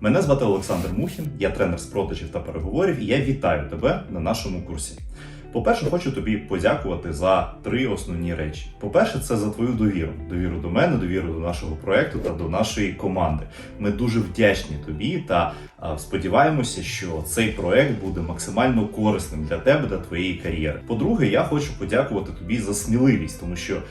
Мене звати Олександр Мухін, я тренер з продажів та переговорів, і я вітаю тебе на нашому курсі. По-перше, хочу тобі подякувати за три основні речі. По-перше, це за твою довіру. Довіру до мене, довіру до нашого проекту та до нашої команди. Ми дуже вдячні тобі та сподіваємося, що цей проект буде максимально корисним для тебе та твоєї кар'єри. По-друге, я хочу подякувати тобі за сміливість, тому що,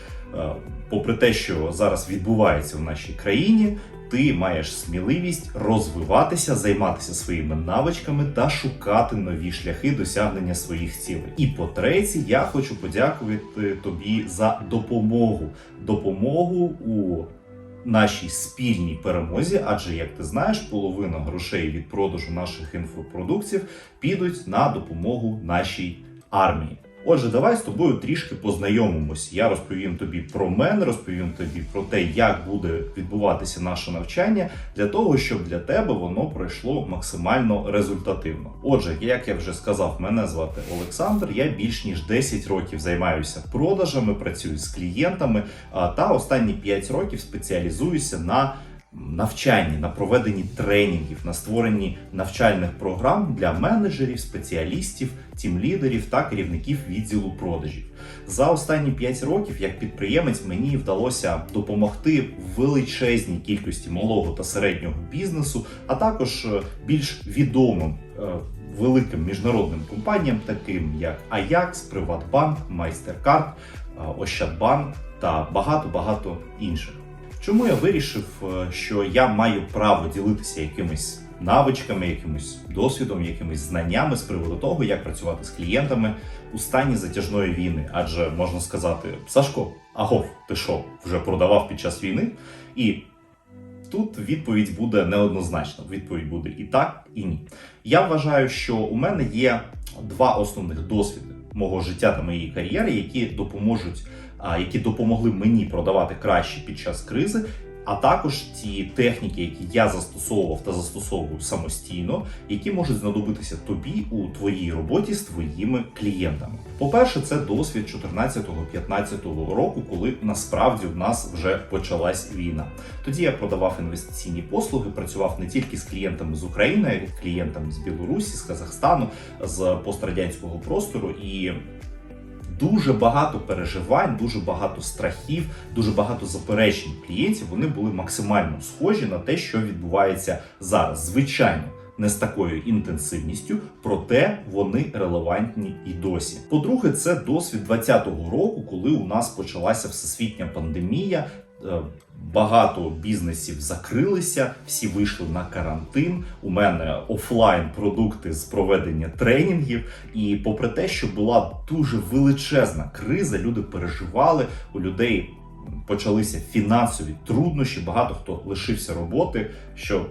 попри те, що зараз відбувається в нашій країні, ти маєш сміливість розвиватися, займатися своїми навичками та шукати нові шляхи досягнення своїх цілей. І по-третє, я хочу подякувати тобі за допомогу. Допомогу у нашій спільній перемозі, адже як ти знаєш, половина грошей від продажу наших інфопродуктів підуть на допомогу нашій армії. Отже, давай з тобою трішки познайомимось. Я розповім тобі про мене, розповім тобі про те, як буде відбуватися наше навчання, для того, щоб для тебе воно пройшло максимально результативно. Отже, як я вже сказав, мене звати Олександр. Я більш ніж 10 років займаюся продажами, працюю з клієнтами, та останні 5 років спеціалізуюся на навчанні, на проведенні тренінгів, на створенні навчальних програм для менеджерів, спеціалістів, тімлідерів та керівників відділу продажів. За останні 5 років, як підприємець, мені вдалося допомогти величезній кількості малого та середнього бізнесу, а також е, більш відомим. е, Великим міжнародним компаніям, таким як Ajax, Приватбанк, Майстеркард, е, Ощадбанк та багато багато інших. Чому я вирішив, е, що я маю право ділитися якимись навичками, якимось досвідом, якимись знаннями з приводу того, як працювати з клієнтами у стані затяжної війни? Адже можна сказати, Сашко, агов, ти що, вже продавав під час війни? І тут відповідь буде неоднозначна. Відповідь буде і так, і ні. Я вважаю, що у мене є два основних досвіди мого життя та моєї кар'єри, які допоможуть які допомогли мені продавати краще під час кризи. А також ті техніки, які я застосовував та застосовую самостійно, які можуть знадобитися тобі у твоїй роботі з твоїми клієнтами. По-перше, це досвід 14-15 року, коли насправді в нас вже почалась війна. Тоді я продавав інвестиційні послуги, працював не тільки з клієнтами з України, а й клієнтами з Білорусі, з Казахстану, з пострадянського простору і дуже багато переживань, дуже багато страхів, дуже багато заперечень клієнтів. Вони були максимально схожі на те, що відбувається зараз. Звичайно. Не з такою інтенсивністю, проте вони релевантні і досі. По-друге, це досвід 2020 року, коли у нас почалася всесвітня пандемія. Е, Багато бізнесів закрилися, всі вийшли на карантин. У мене офлайн продукти з проведення тренінгів. І попри те, що була дуже величезна криза, люди переживали у людей. Почалися фінансові труднощі. Багато хто лишився роботи, що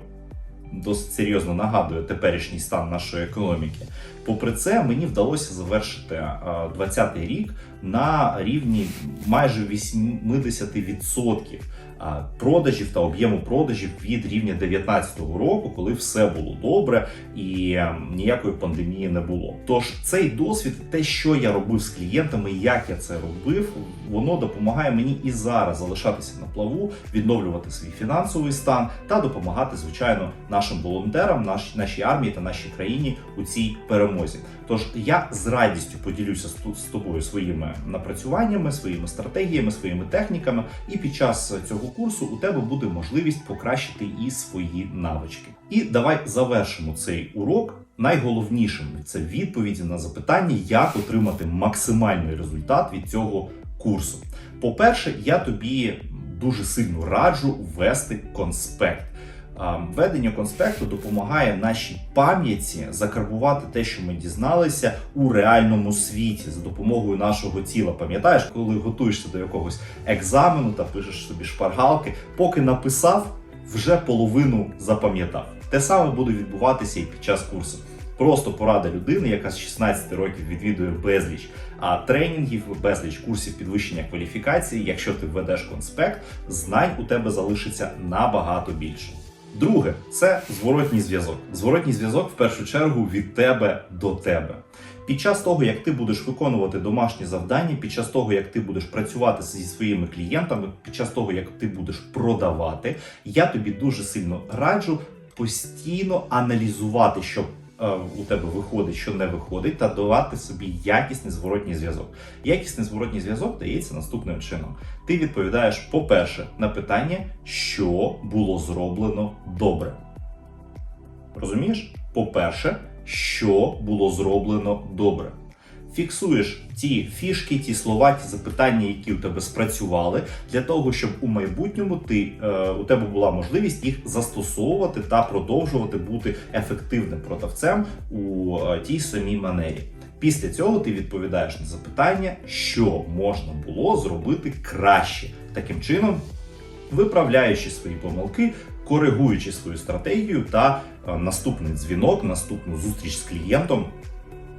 досить серйозно нагадує теперішній стан нашої економіки. Попри це, мені вдалося завершити 20-й рік на рівні майже 80% продажів та об'єму продажів від рівня 19-го року, коли все було добре і ніякої пандемії не було. Тож цей досвід, те, що я робив з клієнтами, як я це робив, воно допомагає мені і зараз залишатися на плаву, відновлювати свій фінансовий стан та допомагати, звичайно, нашим волонтерам, наш, нашій армії та нашій країні у цій перемозі. Тож я з радістю поділюся з, з тобою своїми напрацюваннями, своїми стратегіями, своїми техніками, і під час цього курсу у тебе буде можливість покращити і свої навички. І давай завершимо цей урок. Найголовнішим це відповіді на запитання, як отримати максимальний результат від цього курсу. По-перше, я тобі дуже сильно раджу ввести конспект. Введення конспекту допомагає нашій пам'яті закарбувати те, що ми дізналися у реальному світі за допомогою нашого тіла. Пам'ятаєш, коли готуєшся до якогось екзамену та пишеш собі шпаргалки, поки написав, вже половину запам'ятав. Те саме буде відбуватися і під час курсу. Просто порада людини, яка з 16 років відвідує безліч а тренінгів, безліч курсів підвищення кваліфікації. Якщо ти введеш конспект, знань у тебе залишиться набагато більше. Друге, це зворотній зв'язок. Зворотній зв'язок в першу чергу від тебе до тебе. Під час того, як ти будеш виконувати домашні завдання, під час того, як ти будеш працювати зі своїми клієнтами, під час того, як ти будеш продавати, я тобі дуже сильно раджу постійно аналізувати, що е, у тебе виходить, що не виходить, та давати собі якісний зворотній зв'язок. Якісний зворотній зв'язок дається наступним чином. Ти відповідаєш, по-перше, на питання, що було зроблено добре. Розумієш? По-перше, що було зроблено добре. Фіксуєш ті фішки, ті слова, ті запитання, які у тебе спрацювали, для того, щоб у майбутньому ти, е, у тебе була можливість їх застосовувати та продовжувати бути ефективним продавцем у е, тій самій манері. Після цього ти відповідаєш на запитання, що можна було зробити краще. Таким чином, виправляючи свої помилки, коригуючи свою стратегію та е, наступний дзвінок, наступну зустріч з клієнтом,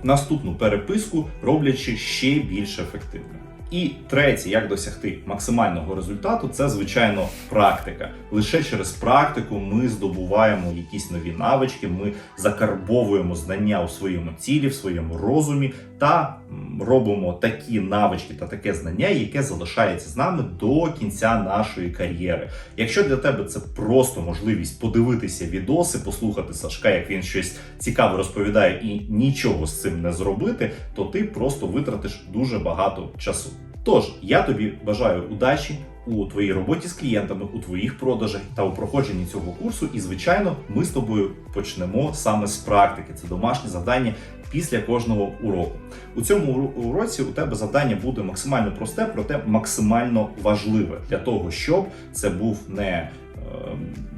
наступну переписку, роблячи ще більш ефективною. І третє, як досягти максимального результату, це звичайно практика. Лише через практику ми здобуваємо якісь нові навички, ми закарбовуємо знання у своєму тілі, в своєму розумі та робимо такі навички та таке знання, яке залишається з нами до кінця нашої кар'єри. Якщо для тебе це просто можливість подивитися відоси, послухати Сашка, як він щось цікаве розповідає, і нічого з цим не зробити, то ти просто витратиш дуже багато часу. Тож я тобі бажаю удачі у твоїй роботі з клієнтами, у твоїх продажах та у проходженні цього курсу. І звичайно, ми з тобою почнемо саме з практики. Це домашнє завдання після кожного уроку. У цьому уроці у тебе завдання буде максимально просте, проте максимально важливе для того, щоб це був не е,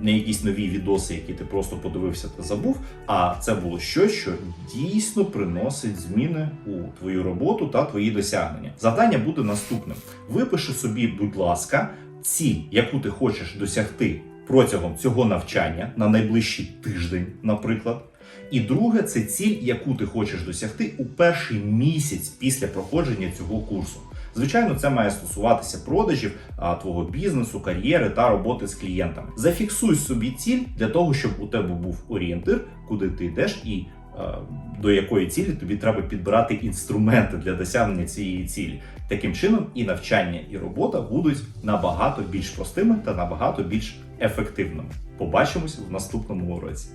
не якісь нові відоси, які ти просто подивився та забув, а це було щось, що дійсно приносить зміни у твою роботу та твої досягнення. Завдання буде наступним: випиши собі, будь ласка, ціль, яку ти хочеш досягти протягом цього навчання на найближчий тиждень, наприклад. І друге, це ціль, яку ти хочеш досягти у перший місяць після проходження цього курсу. Звичайно, це має стосуватися продажів а, твого бізнесу, кар'єри та роботи з клієнтами. Зафіксуй собі ціль для того, щоб у тебе був орієнтир, куди ти йдеш, і до якої цілі тобі треба підбирати інструменти для досягнення цієї цілі. Таким чином, і навчання, і робота будуть набагато більш простими та набагато більш ефективними. Побачимось в наступному уроці.